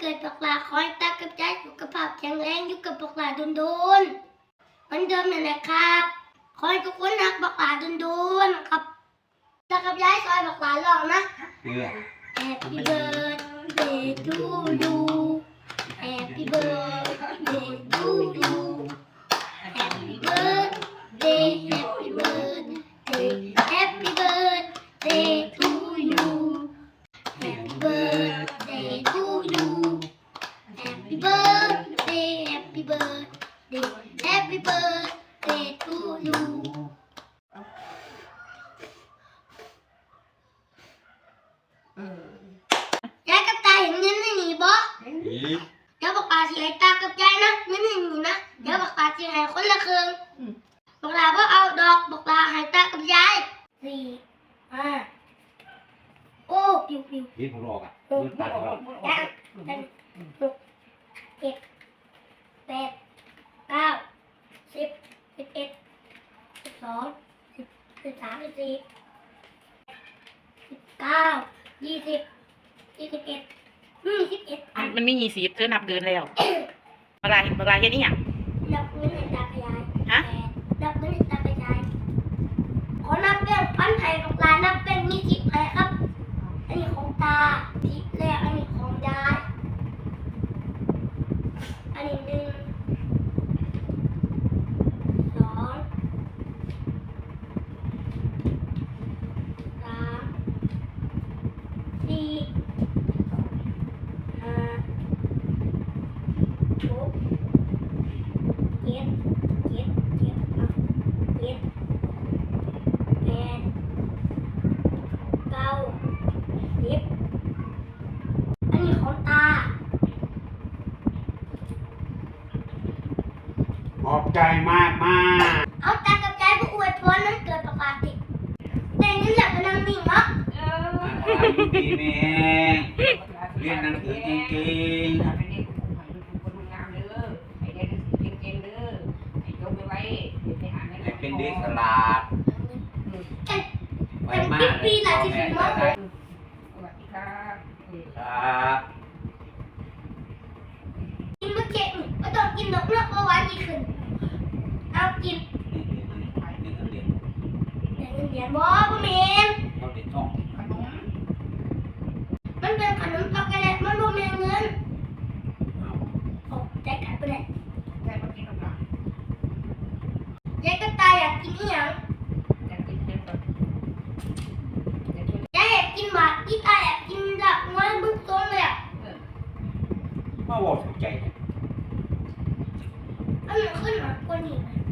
เกิดปกลาคอยตากับใจสุขภาพแข็งแรงอยู่กับปกลาโดนๆมันเดิมนั่นแหละครับคอยทุกคนรักปกลาโดนๆครับตากับยายซอยปกลาลองนะเพื่อ Happy birthday to you Happy birthday to you Happy birthday Happy birthday Happy birthday to you Happy birthday to you Happy birthday Happy birthday Happy birthday to you ยายกับตาเห็นเงินในนี่บ่อีเดี๋ยวบอกปลาสิให้ตากับยายนะเงินในนี่นะเดี๋ยวบอกปลาสิให้คนละครึ่งบอกลาบ่เอาดอกบอกลาให้ตากับยายสี่ห้าโอ้ปิวปิวพี่ผมรอกอะหกยืดตาของเราเจ็ดแปดหกเจ็ดแปดเก้าสิบสิบเอ็ดสิบสองสิบ สิบสามสิบสี่สิบเก้ายี่สิบยี่สิบเอ็ดอืมสิบเอ็ดอันมันมียี่สิบเธอนับเดินแล้วเวลาเวลาเฮ็ดนี่ยังนับเงินในตากระยายฮะแปดนับเงินในตากระยายขอนับเป็นพันไทยกับลายนับเป็นยี่สิบไทยครับอันนี้ของตาทิศแล้วอันนี้ของยาย อันนี้หนึ่งสองสามสี่ห้าหกเจ็ดเจ็ดเจ็ดอะ เจ็ดแปดเก้าสิบอันนี้ของตา ขอบใจมากมากเอาตากับใจผู้อวยพรนั้นเกิดปกติ แต่นี่แหละพนนางนิ่งเนาะอายุดีแม่เรียนหนังสือเก่ง ๆให้ เป็นเด็กฉลาดแต่ไว้แต่มากปีปีหละที่ถึงว่าครับกินเมื่อเจ็ดนี่ไม่ต้องกินดอกเลือกเอาไว้ดีขึ้นเอากินนี่นี่นี่นี่เรียนแต่เงินเหรียญบ่พ่อเมนเขาเด็กช่องมันเป็นขนมช็อกโกแลตมันบ่แม่นเงิน เอา โอ้ใจกัดไปเลยยายก็ตายอยากกินอีหยังยายอยากกินหมากอีตายอยากกินดักงวยบึ้งต้นเลยอะมาบอกถูกใจอันนั้นขึ้นหมากกว่านี้นะ